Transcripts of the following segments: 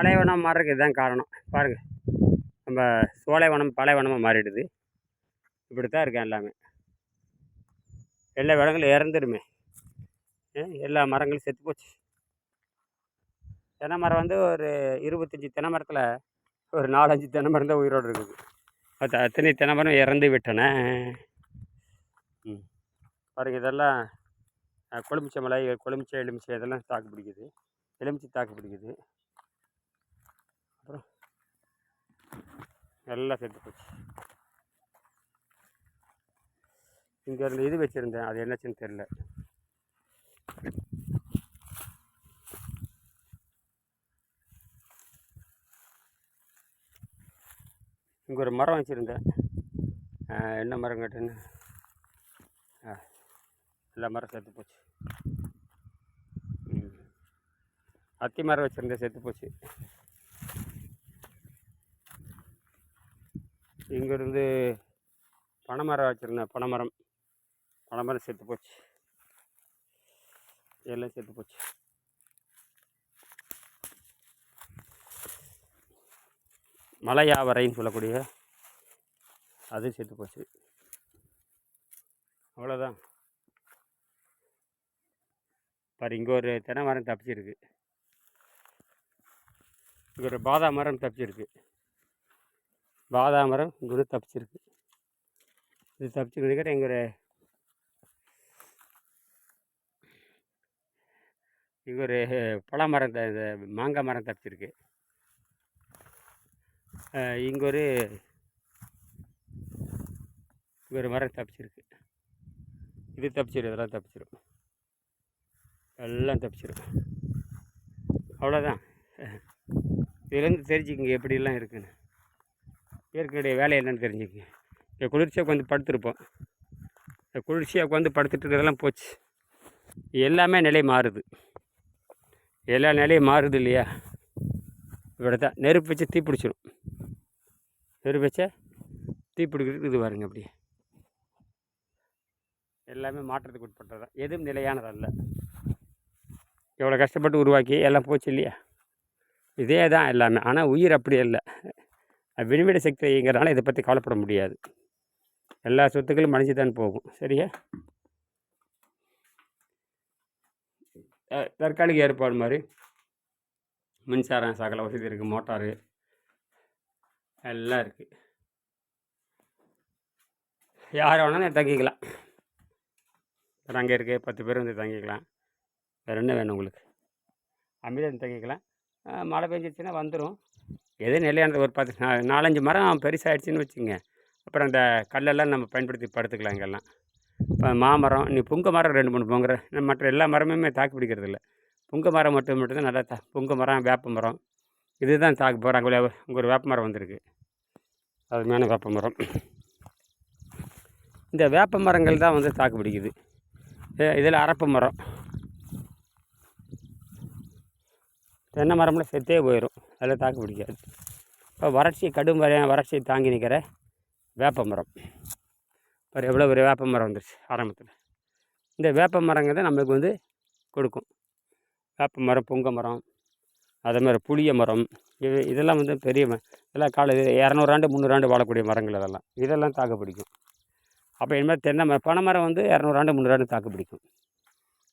பழையவனம் மாறுறதுக்கு இதுதான் காரணம். பாருங்கள் நம்ம சோலைவனம் பழையவனமாக மாறிடுது. இப்படி தான் இருக்கேன் எல்லாமே. எல்லா விலங்குகளும் இறந்துடுமே. எல்லா மரங்களும் செத்து போச்சு. தென்னை மரம் வந்து ஒரு இருபத்தஞ்சி தென்னை மரத்தில் ஒரு நாலஞ்சு தென்னை மரம் தான் உயிரோடு இருக்குது. அது அத்தனை தென்னை மரம் இறந்து விட்டன. ம். பாருங்க இதெல்லாம் அஹ், கொழுமிச்சை மலை கொழுமிச்சை எலுமிச்சை இதெல்லாம் தாக்கு பிடிக்குது. எலுமிச்சை தாக்கு பிடிக்குது. அப்புறம் எல்லாம் செத்து போச்சு. இங்கே இருந்து இது வச்சுருந்தேன். அது என்னச்சுன்னு தெரில இங்கே ஒரு மரம் வச்சுருந்தேன். என்ன மரம் கேட்டேன்னு? எல்லா மரம் செத்து போச்சு. ம். அத்தி மரம் வச்சுருந்தேன் செத்து போச்சு. இங்கேருந்து பனைமரம் வச்சுருந்தேன் பனைமரம். பனைமரம் செத்து போச்சு. எல்லாம் செத்து போச்சு. மலையாவரைன்னு சொல்லக்கூடிய அது செத்து போச்சு. அவ்வளோதான் பாரு இங்கே ஒரு தென்னை மரம் தப்பிச்சிருக்கு. இங்கே ஒரு பாதாம் மரம் தப்பிச்சிருக்கு. பாதாம் மரம் இங்கே தப்பிச்சிருக்கு. இது தப்பிச்சு இங்கே ஒரு இங்கே ஒரு பழமரம் த- இது மாங்காய் மரம் தப்பிச்சிருக்கு. இங்கே ஒரு இங்கே ஒரு மரம் தப்பிச்சிருக்கு. இது தப்பிச்சிடும் இதெல்லாம் தப்பிச்சிடும் எல்லாம் தப்பிச்சிடும் அவ்வளோதான் இதுலேருந்து தெரிஞ்சுக்கங்க எப்படிலாம் இருக்குன்னு. இயற்கையுடைய வேலை என்னென்னு தெரிஞ்சுக்கங்க. இங்கே குளிர்ச்சியாக உட்காந்து படுத்துருப்போம். இந்த குளிர்ச்சியாக உட்காந்து படுத்துட்டு இருக்கிறதெல்லாம் போச்சு. எல்லாமே நிலை மாறுது. எல்லா நிலையும் மாறுது இல்லையா? இப்படி தான் நெருப்பு வச்சு தீ பிடிச்சிடும் நெருப்பு வச்சா தீ பிடிக்கிறதுக்கு இது பாருங்க அப்படியே. எல்லாமே மாற்றத்துக்கு உட்பட்டது தான். எதுவும் நிலையானதல்ல. எவ்வளோ கஷ்டப்பட்டு உருவாக்கி எல்லாம் போச்சு இல்லையா? இதே தான் எல்லாமே. ஆனால் உயிர் அப்படி இல்லை. விண்வெளி சக்திங்கிறனால இதை பற்றி கவலைப்பட முடியாது. எல்லா சொத்துக்களும் மணிஞ்சு தான் போகும். சரியா? தற்காலிக ஏற்பாடு மாதிரி. மின்சாரம் சகல வசதி இருக்குது மோட்டாரு. எல்லாம் இருக்குது யார் வேணாலும் தங்கிக்கலாம். அங்கே இருக்குது பத்து பேர் வந்து தங்கிக்கலாம். வேறு என்ன வேணும் உங்களுக்கு? அமிர்தம் வந்து தங்கிக்கலாம் மழை பெஞ்சிச்சுன்னா வந்துடும் எது நிலையானது ஒரு பத்து நா- நாலஞ்சு மரம் பெருசாகிடுச்சின்னு வச்சுங்க அப்புறம் அந்த கல்லெல்லாம் நம்ம பயன்படுத்தி படுத்துக்கலாம் இங்கெல்லாம். இப்போ மாமரம் நீ புங்க மரம் ரெண்டு மூணு பொங்குற. மற்ற எல்லா மரமுமே தாக்கு பிடிக்கிறது இல்லை புங்க மரம் மட்டும் மட்டும்தான் நல்லா தா புங்க மரம் வேப்ப மரம். இதுதான் தாக்கு போகிறாங்க இங்கே ஒரு வேப்ப மரம் வந்திருக்கு. அருமையான வேப்ப மரம். இந்த வேப்ப மரங்கள் தான் வந்து தாக்கு பிடிக்குது. இதில் அரப்பு மரம். தென்னை மரம்லாம் செத்தே போயிடும் அதில் தாக்கு பிடிக்காது இப்போ வறட்சி கடும் வறட்சியை தாங்கி நிற்கிற வேப்ப மரம். இப்போ எவ்வளோ ஒரு வேப்ப மரம் வந்துருச்சு ஆரம்பத்தில். இந்த வேப்ப மரங்கிறத நம்மளுக்கு வந்து கொடுக்கும். வேப்ப மரம் புங்க மரம் அதே மாதிரி புளிய மரம் இது இதெல்லாம் வந்து பெரிய இதெல்லாம் கால இரநூறு ஆண்டு முந்நூறு ஆண்டு வாழக்கூடிய மரங்கள் இதெல்லாம். இதெல்லாம் தாக்கு பிடிக்கும். அப்போ இனிமேல் தென்னை மரம் பனை மரம் வந்து இரநூறு ஆண்டு முந்நூறு தாக்கு பிடிக்கும்.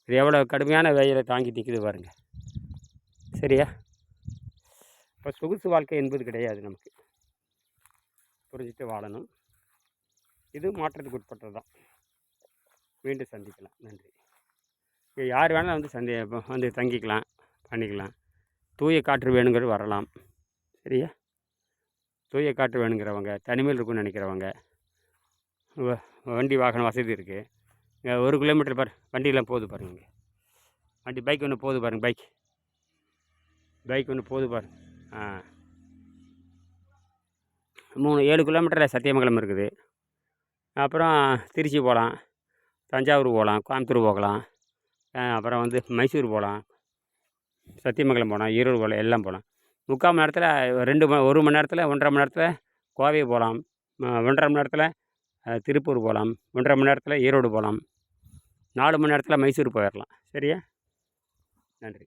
இது எவ்வளோ கடுமையான வெயிலை தாங்கி நிற்கிது பாருங்கள் சரியா? இப்போ சொகுசு வாழ்க்கை என்பது கிடையாது நமக்கு. புரிஞ்சுட்டு வாழணும். இது மாற்றத்துக்கு உட்பட்டது தான் மீண்டும் சந்திக்கலாம். நன்றி. இங்கே யார் வேணாலும் வந்து சந்தி வந்து தங்கிக்கலாம் பண்ணிக்கலாம். தூய காற்று வேணுங்கிறது வரலாம். சரியா? தூய காற்று வேணுங்கிறவங்க தனிமையில் இருக்குன்னு நினைக்கிறவங்க வ- வண்டி வாகன வசதி இருக்குது இங்கே ஒரு கிலோமீட்டர் பாரு வண்டியெல்லாம் போகுது பாருங்க இங்கே. வண்டி பைக் ஒன்று போகுது பாருங்க பைக் பைக் ஒன்று போகுது பாருங்க. ஆ. மூணு ஏழு கிலோமீட்டரில் சத்தியமங்கலம் இருக்குது. அப்புறம் திருச்சி போகலாம் தஞ்சாவூர் போகலாம் கோயம்புத்தூர் போகலாம் அப்புறம் வந்து மைசூர் போகலாம் சத்தியமங்கலம் போகலாம் ஈரோடு போகலாம் எல்லாம் போகலாம். முக்கால் மணி நேரத்தில் ரெண்டு மணி ஒரு மணி நேரத்தில் ஒன்றரை மணி நேரத்தில் கோவை போகலாம் ஒன்றரை மணி நேரத்தில் திருப்பூர் போகலாம் ஒன்றரை மணி நேரத்தில் ஈரோடு போகலாம் நாலு மணி நேரத்தில் மைசூர் போயிடலாம் சரியா? நன்றி.